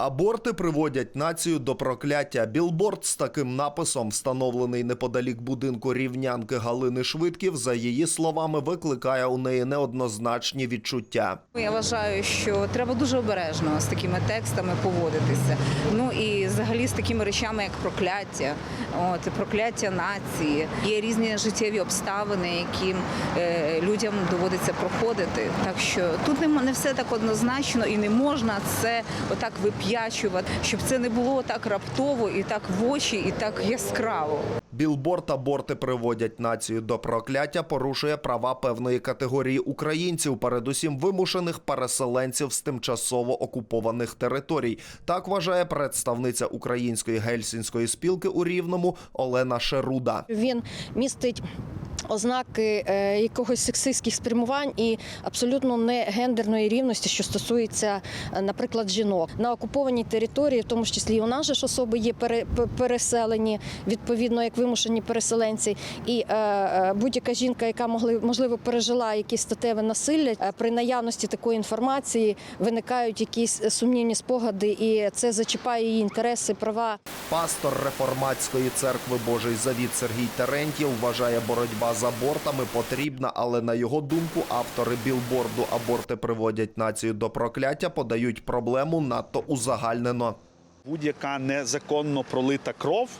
Аборти приводять націю до прокляття. Білборд з таким написом, встановлений неподалік будинку рівнянки Галини Швидків, за її словами, викликає у неї неоднозначні відчуття. Я вважаю, що треба дуже обережно з такими текстами поводитися. Ну і взагалі з такими речами, як прокляття, от прокляття нації. Є різні життєві обставини, які е, людям доводиться проходити. Так що тут не, не все так однозначно і не можна це отак вип'ячувати, щоб це не було так раптово і так в очі, і так яскраво. Білборд аборти приводять націю до прокляття, порушує права певної категорії українців, передусім вимушених переселенців з тимчасово окупованих територій. Так вважає представниця української гельсінської спілки у Рівному Олена Шеруда. Він містить ознаки е, якогось сексистських спрямувань і абсолютно не гендерної рівності, що стосується, е, наприклад, жінок на окупованій території, в тому числі і у нас же ж особи є пере- переселені, відповідно як вимушені переселенці, і е, будь-яка жінка, яка могли можливо пережила якісь статеве насилля, при наявності такої інформації виникають якісь сумнівні спогади, і це зачіпає її інтереси, права. Пастор реформатської церкви Божий Завіт Сергій Терентєв вважає, боротьба з абортами потрібна, але на його думку, автори білборду аборти приводять націю до прокляття, подають проблему надто узагальнено. Будь-яка незаконно пролита кров.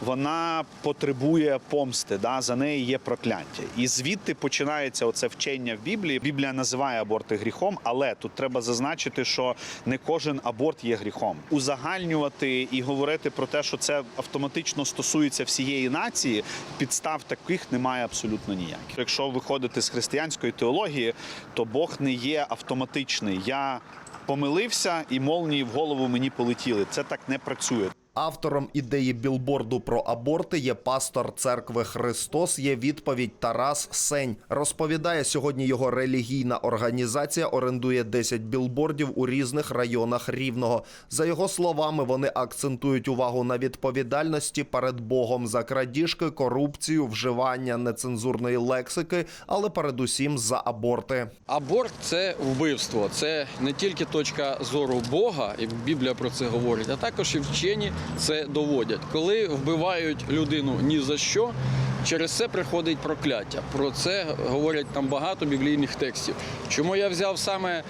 Вона потребує помсти, да? за неї є прокляття. І звідти починається оце вчення в Біблії. Біблія називає аборти гріхом, але тут треба зазначити, що не кожен аборт є гріхом. Узагальнювати і говорити про те, що це автоматично стосується всієї нації, підстав таких немає абсолютно ніяких. Якщо виходити з християнської теології, то Бог не є автоматичний. Я помилився, і молнії в голову мені полетіли. Це так не працює. Автором ідеї білборду про аборти є пастор церкви Христос. Є відповідь Тарас Сень. Розповідає, сьогодні його релігійна організація орендує 10 білбордів у різних районах Рівного. За його словами, вони акцентують увагу на відповідальності перед Богом за крадіжки, корупцію, вживання нецензурної лексики, але передусім за аборти. Аборт це вбивство. Це не тільки точка зору Бога, і Біблія про це говорить, а також і вчені це доводять. Коли вбивають людину ні за що, через це приходить прокляття. Про це говорять там багато біблійних текстів. Чому я взяв саме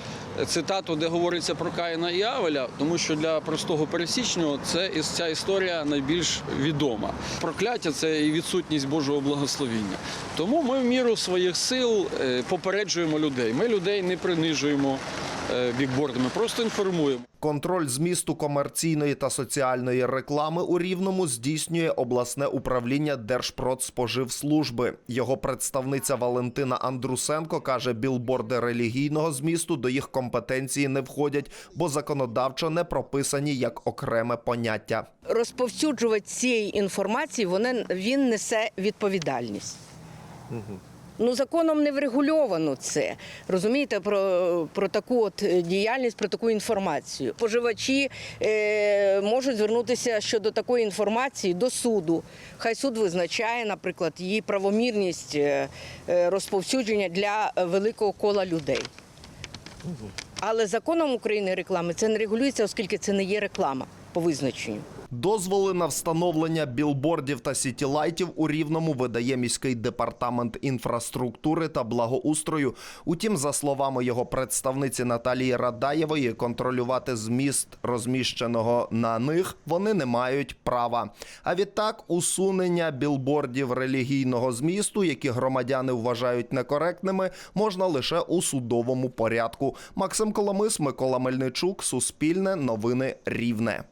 цитату, де говориться про Каїна і Авеля, тому що для простого пересічного це ця історія найбільш відома. Прокляття це і відсутність Божого благословіння. Тому ми в міру своїх сил е, попереджуємо людей. Ми людей не принижуємо бікбордами, просто інформуємо. Контроль змісту комерційної та соціальної реклами у Рівному здійснює обласне управління Держпродспоживслужби. Його представниця Валентина Андрусенко каже, білборди релігійного змісту до їх компетенції не входять, бо законодавчо не прописані як окреме поняття. розповсюджувати цієї інформації вони, він несе відповідальність. Ну, законом не врегульовано це. Розумієте, про, про таку от діяльність, про таку інформацію. Споживачі е, можуть звернутися щодо такої інформації до суду. Хай суд визначає, наприклад, її правомірність е, е, розповсюдження для великого кола людей. Але законом України реклами це не регулюється, оскільки це не є реклама по визначенню. Дозволи на встановлення білбордів та сітілайтів у Рівному видає міський департамент інфраструктури та благоустрою. Утім, за словами його представниці Наталії Радаєвої, контролювати зміст розміщеного на них вони не мають права. А відтак усунення білбордів релігійного змісту, які громадяни вважають некоректними, можна лише у судовому порядку. Максим Коломис, Микола Мельничук, Суспільне, Новини Рівне.